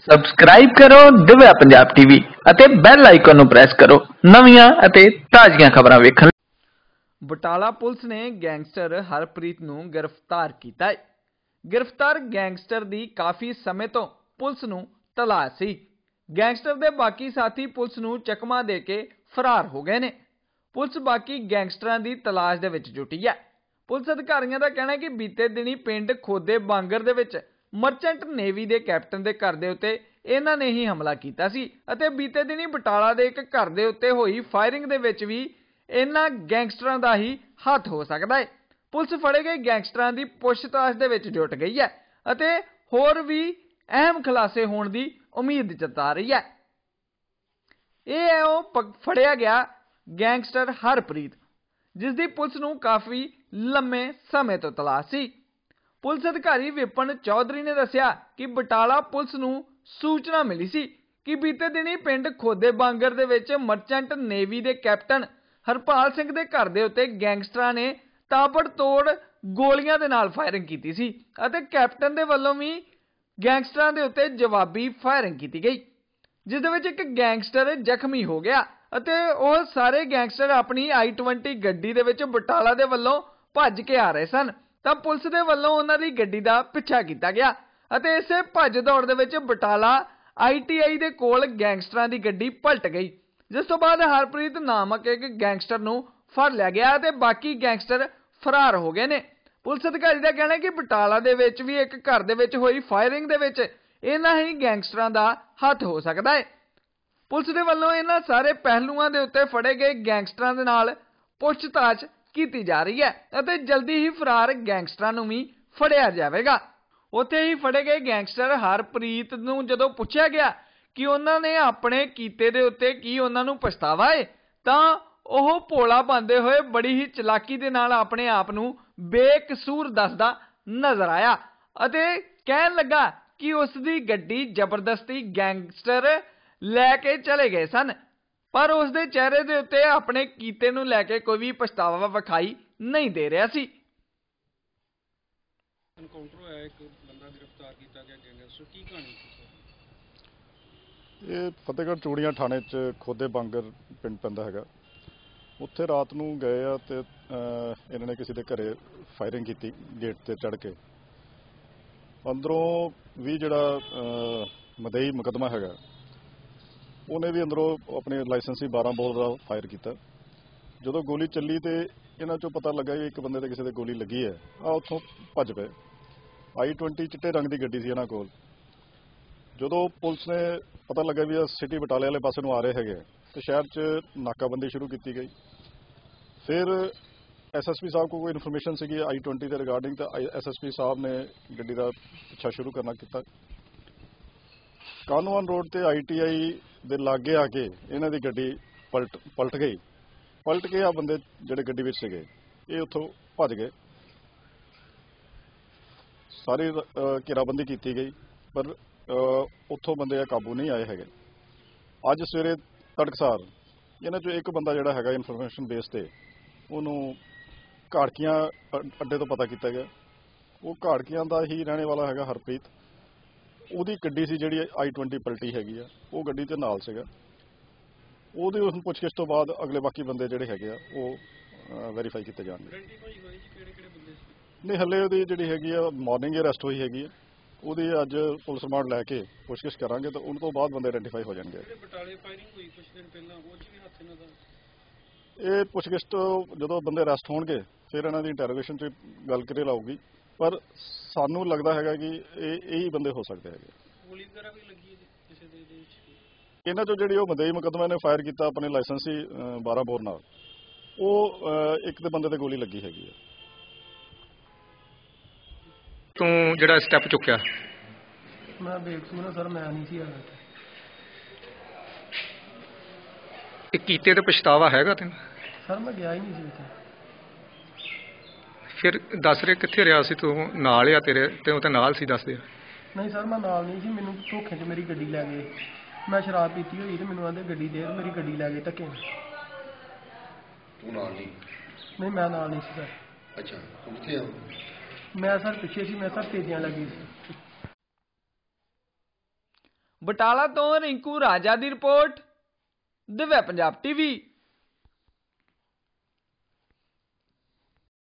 Subscribe ਕਰੋ, Divya Punjab TV ਅਤੇ bell icon ਨੂੰ ਪ੍ਰੈਸ ਕਰੋ। ਨਵੀਆਂ ਅਤੇ ਤਾਜ਼ੀਆਂ ਖਬਰਾਂ ਵੇਖਣ ਲਈ। ਬਟਾਲਾ ਪੁਲਿਸ ਨੇ ਗੈਂਗਸਟਰ ਹਰਪ੍ਰੀਤ ਨੂੰ ਗ੍ਰਿਫਤਾਰ ਕੀਤਾ ਹੈ। ਗ੍ਰਿਫਤਾਰ ਗੈਂਗਸਟਰ ਦੀ ਕਾਫੀ ਸਮੇਂ ਤੋਂ ਪੁਲਿਸ ਨੂੰ ਤਲਾਸ਼ ਸੀ। ਗੈਂਗਸਟਰ ਦੇ ਬਾਕੀ ਸਾਥੀ ਪੁਲਿਸ ਨੂੰ ਚਕਮਾ ਦੇ ਕੇ ਫਰਾਰ ਹੋ ਗਏ ਨੇ। ਪੁਲਿਸ ਬਾਕੀ ਗੈਂਗਸਟਰਾਂ ਦੀ ਤਲਾਸ਼ ਦੇ ਵਿੱਚ ਜੁਟੀ ਹੈ। ਪੁਲਿਸ ਅਧਿਕਾਰੀਆਂ ਦਾ ਕਹਿਣਾ ਹੈ ਕਿ ਬੀਤੇ ਦਿਨੀ ਪਿੰਡ ਖੋਦੇ ਬਾਂਗਰ ਦੇ ਵਿੱਚ ਮਰਚੈਂਟ ਨੇਵੀ ਦੇ ਕੈਪਟਨ ਦੇ ਘਰ ਦੇ ਉੱਤੇ ਇਹਨਾਂ ਨੇ ਹੀ ਹਮਲਾ ਕੀਤਾ ਸੀ ਅਤੇ ਬੀਤੇ ਦਿਨੀ ਬਟਾਲਾ ਦੇ ਇੱਕ ਘਰ ਦੇ ਉੱਤੇ ਹੋਈ ਫਾਇਰਿੰਗ ਦੇ ਵਿੱਚ ਵੀ ਇਹਨਾਂ ਗੈਂਗਸਟਰਾਂ ਦਾ ਹੀ ਹੱਥ ਹੋ ਸਕਦਾ ਹੈ। ਪੁਲਿਸ ਫੜੇ ਗਏ ਗੈਂਗਸਟਰਾਂ ਦੀ ਪੁੱਛਤਾਛ ਦੇ ਵਿੱਚ ਜੁਟ ਗਈ ਹੈ ਅਤੇ ਹੋਰ ਵੀ ਅਹਿਮ ਖੁਲਾਸੇ ਹੋਣ ਦੀ ਉਮੀਦ ਜਤਾ ਰਹੀ ਹੈ। ਇਹ ਹੈ ਉਹ ਪ- ਫੜਿਆ ਗਿਆ ਗੈਂਗਸਟਰ ਹਰਪ੍ਰੀਤ ਜਿਸ ਦੀ ਪੁਲਿਸ ਨੂੰ ਕਾਫੀ ਲੰਮੇ ਸਮੇਂ ਤੋਂ ਤਲਾਸ਼ ਸੀ। ਪੁਲਿਸ ਅਧਿਕਾਰੀ ਵਿਪਨ ਚੌਧਰੀ ਨੇ ਦੱਸਿਆ ਕਿ ਬਟਾਲਾ ਪੁਲਿਸ ਨੂੰ ਸੂਚਨਾ ਮਿਲੀ ਸੀ ਕਿ ਬੀਤੇ ਦਿਨੀ ਪਿੰਡ ਖੋਦੇ ਬਾਂਗਰ ਦੇ ਵਿੱਚ ਮਰਚੈਂਟ ਨੇਵੀ ਦੇ ਕੈਪਟਨ ਹਰਪਾਲ ਸਿੰਘ ਦੇ ਘਰ ਦੇ ਉੱਤੇ ਗੈਂਗਸਟਰਾਂ ਨੇ ਤਾਬੜਤੋੜ ਗੋਲੀਆਂ ਦੇ ਨਾਲ ਫਾਇਰਿੰਗ ਕੀਤੀ ਸੀ ਅਤੇ ਕੈਪਟਨ ਦੇ ਵੱਲੋਂ ਵੀ ਗੈਂਗਸਟਰਾਂ ਦੇ ਉੱਤੇ ਜਵਾਬੀ ਫਾਇਰਿੰਗ ਕੀਤੀ ਗਈ, ਜਿਸ ਦੇ ਵਿੱਚ ਇੱਕ ਗੈਂਗਸਟਰ ਜ਼ਖਮੀ ਹੋ ਗਿਆ ਅਤੇ ਉਹ ਸਾਰੇ ਗੈਂਗਸਟਰ ਆਪਣੀ i20 ਗੱਡੀ ਦੇ ਵਿੱਚ ਬਟਾਲਾ ਦੇ ਵੱਲੋਂ ਭੱਜ ਕੇ ਆ ਰਹੇ ਸਨ। ਤਾਂ ਪੁਲਿਸ ਦੇ ਵੱਲੋਂ ਉਹਨਾਂ ਦੀ ਗੱਡੀ ਦਾ ਪਿੱਛਾ ਕੀਤਾ ਗਿਆ ਅਤੇ ਇਸੇ ਭੱਜ ਦੌੜ ਦੇ ਵਿੱਚ ਬਟਾਲਾ ITI ਦੇ ਕੋਲ ਗੈਂਗਸਟਰਾਂ ਦੀ ਗੱਡੀ ਪਲਟ ਗਈ, ਜਿਸ ਤੋਂ ਬਾਅਦ ਹਰਪ੍ਰੀਤ ਨਾਮਕ ਇੱਕ ਗੈਂਗਸਟਰ ਨੂੰ ਫੜ ਲਿਆ ਗਿਆ ਅਤੇ ਬਾਕੀ ਗੈਂਗਸਟਰ ਫਰਾਰ ਹੋ ਗਏ ਨੇ। ਪੁਲਿਸ ਅਧਿਕਾਰੀ ਦਾ ਕਹਿਣਾ ਹੈ ਕਿ ਬਟਾਲਾ ਦੇ ਵਿੱਚ ਵੀ ਇੱਕ ਘਰ ਦੇ ਵਿੱਚ ਹੋਈ ਫਾਇਰਿੰਗ ਦੇ ਵਿੱਚ ਇਹਨਾਂ ਹੀ ਗੈਂਗਸਟਰਾਂ ਦਾ ਹੱਥ ਹੋ ਸਕਦਾ ਹੈ। ਪੁਲਿਸ ਦੇ ਵੱਲੋਂ ਇਹਨਾਂ ਸਾਰੇ ਪਹਿਲੂਆਂ ਦੇ ਉੱਤੇ ਫੜੇ ਗਏ ਗੈਂਗਸਟਰਾਂ ਦੇ ਨਾਲ ਪੁੱਛਤਾਛ ਕੀਤੀ ਜਾ ਰਹੀ ਹੈ ਅਤੇ ਜਲਦੀ ਹੀ ਫਰਾਰ ਗੈਂਗਸਟਰਾਂ ਨੂੰ ਵੀ ਫੜਿਆ ਜਾਵੇਗਾ। ਉੱਥੇ ਹੀ ਫੜੇ ਗਏ ਗੈਂਗਸਟਰ ਹਰਪ੍ਰੀਤ ਨੂੰ ਜਦੋਂ ਪੁੱਛਿਆ ਗਿਆ ਕਿ ਉਹਨਾਂ ਨੇ ਆਪਣੇ ਕੀਤੇ ਦੇ ਉੱਤੇ ਕੀ ਉਹਨਾਂ ਨੂੰ ਪਛਤਾਵਾ ਹੈ ਤਾਂ ਉਹ ਭੋਲਾ ਬੰਦੇ ਹੋਏ ਬੜੀ ਹੀ ਚਲਾਕੀ ਦੇ ਨਾਲ ਆਪਣੇ ਆਪ ਨੂੰ ਬੇਕਸੂਰ ਦੱਸਦਾ ਨਜ਼ਰ ਆਇਆ ਅਤੇ ਕਹਿਣ ਲੱਗਾ ਕਿ ਉਸ ਦੀ ਗੱਡੀ ਜ਼ਬਰਦਸਤੀ ਗੈਂਗਸਟਰ ਲੈ ਕੇ ਚਲੇ ਗਏ ਸਨ। ਪਰ ਉਸ ਦੇ ਚਿਹਰੇ ਦੇ ਉੱਤੇ ਆਪਣੇ ਕੀਤੇ ਨੂੰ ਲੈ ਕੇ ਕੋਈ ਵੀ ਪਛਤਾਵਾ ਵਿਖਾਈ ਨਹੀਂ ਦੇ ਰਿਹਾ ਸੀ। ਐਨਕਾਊਂਟਰ ਹੋਇਆ ਇੱਕ ਬੰਦਾ ਗ੍ਰਿਫਤਾਰ ਕੀਤਾ ਗਿਆ ਗੈਂਗਸਟਰ ਕੀ ਕਹਾਣੀ ਸੀ ਸਰ? ਇਹ ਫਤਿਹਗੜ੍ਹ ਚੂੜੀਆਂ ਥਾਣੇ 'ਚ ਖੋਦੇ ਬਾਂਗਰ ਪਿੰਡ ਪੈਂਦਾ ਹੈਗਾ। ਉੱਥੇ ਰਾਤ ਨੂੰ ਗਏ ਆ ਤੇ ਇਹਨਾਂ ਨੇ ਕਿਸੇ ਦੇ ਘਰੇ ਫਾਇਰਿੰਗ ਕੀਤੀ ਗੇਟ ਤੇ ਚੜ ਕੇ। ਅੰਦਰੋਂ ਵੀ ਜਿਹੜਾ ਮਦਈ ਮੁਕਦਮਾ ਹੈਗਾ ਉਹਨੇ ਵੀ ਅੰਦਰੋਂ ਆਪਣੇ ਲਾਇਸੈਂਸੀ 12 ਬੋਲ ਦਾ ਫਾਇਰ ਕੀਤਾ। ਜਦੋਂ ਗੋਲੀ ਚੱਲੀ ਤੇ ਇਹਨਾਂ ਚੋਂ ਪਤਾ ਲੱਗਾ ਕਿ ਇੱਕ ਬੰਦੇ ਤੇ ਕਿਸੇ ਦੇ ਗੋਲੀ ਲੱਗੀ ਹੈ। ਆ ਉੱਥੋਂ ਭੱਜ ਪਏ। I20 ਚਿੱਟੇ ਰੰਗ ਦੀ ਗੱਡੀ ਸੀ ਇਹਨਾਂ ਕੋਲ। ਜਦੋਂ ਪੁਲਿਸ ਨੇ ਪਤਾ ਲੱਗਾ ਵੀ ਇਹ ਸਿਟੀ ਬਟਾਲੇ ਵਾਲੇ ਪਾਸੇ ਨੂੰ ਆ ਰਹੇ ਹੈਗੇ ਆ, ਤੇ ਸ਼ਹਿਰ 'ਚ ਨਾਕਾਬੰਦੀ ਸ਼ੁਰੂ ਕੀਤੀ ਗਈ। ਫਿਰ ਐਸਐਸਪੀ ਸਾਹਿਬ ਕੋਲ ਕੋਈ ਇਨਫੋਰਮੇਸ਼ਨ ਸੀਗੀ i20 ਦੇ ਰਿਗਾਰਡਿੰਗ ਤਾਂ ਐਸਐਸਪੀ ਸਾਹਿਬ ਨੇ ਗੱਡੀ ਦਾ ਪਿੱਛਾ ਸ਼ੁਰੂ ਕਰਨਾ ਕੀਤਾ। ਕਾਨਵਾਨ ਰੋਡ ਤੇ ਆਈਟੀਆਈ ਦੇ ਲਾਗੇ ਆ ਕੇ ਇਹਨਾਂ ਦੀ ਗੱਡੀ ਪਲਟ ਪਲਟ ਗਈ। ਪਲਟ ਕੇ ਆ ਬੰਦੇ ਜਿਹੜੇ ਗੱਡੀ ਵਿੱਚ ਸੀਗੇ ਇਹ ਉੱਥੋਂ ਭੱਜ ਗਏ। ਸਾਰੀ ਘੇਰਾਬੰਦੀ ਕੀਤੀ ਗਈ ਪਰ ਅਹ, ਉੱਥੋਂ ਬੰਦੇ ਕਾਬੂ ਨਹੀਂ ਆਏ ਹੈਗੇ। ਅੱਜ ਸਵੇਰੇ ਤੜਕਸਾਰ ਇਹਨਾਂ ਚੋਂ ਇੱਕ ਬੰਦਾ ਜਿਹੜਾ ਹੈਗਾ ਇਨਫੋਰਮੇਸ਼ਨ ਬੇਸ ਤੇ ਉਹਨੂੰ ਘਾੜਕੀਆਂ ਅੱਡੇ ਤੋਂ ਪਤਾ ਕੀਤਾ ਗਿਆ। ਉਹ ਘਾੜਕੀਆਂ ਦਾ ਹੀ ਰਹਿਣੇ ਵਾਲਾ ਹੈਗਾ ਹਰਪ੍ਰੀਤ। ਉਹਦੀ ਗੱਡੀ ਸੀ ਜਿਹੜੀ i20 ਪਲਟੀ ਹੈਗੀ ਆ ਉਹ ਗੱਡੀ ਤੇ ਨਾਲ ਸੀਗਾ। ਉਹਦੇ ਉਸ ਪੁੱਛਗਿੱਛ ਤੋਂ ਬਾਅਦ ਅਗਲੇ ਬਾਕੀ ਬੰਦੇ ਜਿਹੜੇ ਹੈਗੇ ਆ ਉਹ ਵੈਰੀਫਾਈ ਕੀਤੇ ਜਾਣਗੇ। ਨਹੀਂ ਹੱਲੇ ਉਹਦੀ ਜਿਹੜੀ ਹੈਗੀ ਆ ਮਾਰਨਿੰਗ ਅਰੈਸਟ ਹੋਈ ਹੈਗੀ ਆ। ਉਹਦੀ ਅੱਜ ਪੁਲਿਸ ਰਿਮਾਂਡ ਲੈ ਕੇ ਪੁੱਛਗਿੱਛ ਕਰਾਂਗੇ ਤਾਂ ਉਹਨਾਂ ਤੋਂ ਬਾਅਦ ਬੰਦੇ ਆਇਡੈਂਟੀਫਾਈ ਹੋ ਜਾਣਗੇ। ਜਿਹੜੇ ਬਟਾਲੇ ਫਾਇਰਿੰਗ ਹੋਈ ਕੁਝ ਦਿਨ ਪਹਿਲਾਂ ਉਹ 'ਚ ਵੀ ਹੱਥ ਇਹਨਾਂ ਦਾ? ਇਹ ਪੁੱਛਗਿੱਛ ਤੋਂ ਜਦੋਂ ਬੰਦੇ ਅਰੈਸਟ ਹੋਣਗੇ ਫਿਰ ਇਹਨਾਂ ਦੀ ਇੰਟਰੋਗੇਸ਼ਨ 'ਚ ਗੱਲ ਕਰੇ ਲਾਊਗੀ। ਪਰ ਸਾਨੂੰ ਲੱਗਦਾ ਹੈਗਾ ਕਿ ਇਹ ਇਹ ਬੰਦੇ ਹੋ ਸਕਦੇ ਹੈਗੇ। ਗੋਲੀ ਵਗੈਰਾ ਵੀ ਲੱਗੀ ਹੈ ਕਿਸੇ ਦੇ ਵਿੱਚ ਇਹਨਾਂ ਚੋਂ ਜਿਹੜੀ ਉਹ ਮਦਈ ਮੁਕੱਦਮੇ ਨੇ ਫਾਇਰ ਕੀਤਾ ਆਪਣੇ ਲਾਇਸੈਂਸੀ ਅਹ, 12 ਬੋਰ ਨਾਲ। ਉਹ ਇੱਕ ਦੇ ਬੰਦੇ ਤੇ ਗੋਲੀ ਲੱਗੀ ਹੈਗੀ ਹੈ। ਤੂੰ ਜਿਹੜਾ ਸਟੈਪ ਚੁੱਕਿਆ? ਮੈਂ ਬੇਕਸੂਰ ਹਾਂ ਸਰ ਮੈਂ ਨਹੀਂ ਸੀ ਆਇਆ। ਇਹ ਕੀਤੇ ਤੇ ਪਛਤਾਵਾ ਹੈਗਾ ਤੈਨੂੰ? ਸਰ ਮੈਂ ਗਿਆ ਹੀ ਨਹੀਂ ਸੀ ਇੱਥੇ। ਫਿਰ ਦੱਸ ਰਿਹਾ ਕਿੱਥੇ ਰਿਹਾ ਸੀ ਤੂੰ? ਨਾਲ ਆ ਤੇਰੇ ਤੇ ਉਹ ਤੇ ਨਾਲ ਸੀ ਦੱਸ ਦੇ। ਨਹੀਂ ਸਰ ਮੈਂ ਨਾਲ ਨਹੀਂ ਸੀ ਮੈਨੂੰ ਧੋਖੇ 'ਚ ਮੇਰੀ ਗੱਡੀ ਲੈ ਗਏ। ਮੈਂ ਸ਼ਰਾਬ ਪੀਤੀ ਹੋਈ ਤੇ ਮੈਨੂੰ ਆਂਦੇ ਗੱਡੀ ਦੇ ਮੇਰੀ ਗੱਡੀ ਲੈ ਗਏ ਧੱਕੇ ਨਾਲ। ਤੂੰ ਨਾਲ ਨਹੀਂ? ਨਹੀਂ ਮੈਂ ਨਾਲ ਨਹੀਂ ਸੀ ਸਰ। ਅੱਛਾ ਤੂੰ ਕਿੱਥੇ ਆ? ਮੈਂ ਸਰ ਪਿੱਛੇ ਸੀ ਮੈਂ ਸਰ ਤੇਜ਼ੀਆਂ ਲੱਗੀ ਸੀ। ਬਟਾਲਾ ਤੋਂ ਰਿੰਕੂ ਰਾਜਾ ਦੀ ਰਿਪੋਰਟ ਦਿਵਿਆ ਪੰਜਾਬ ਟੀਵੀ।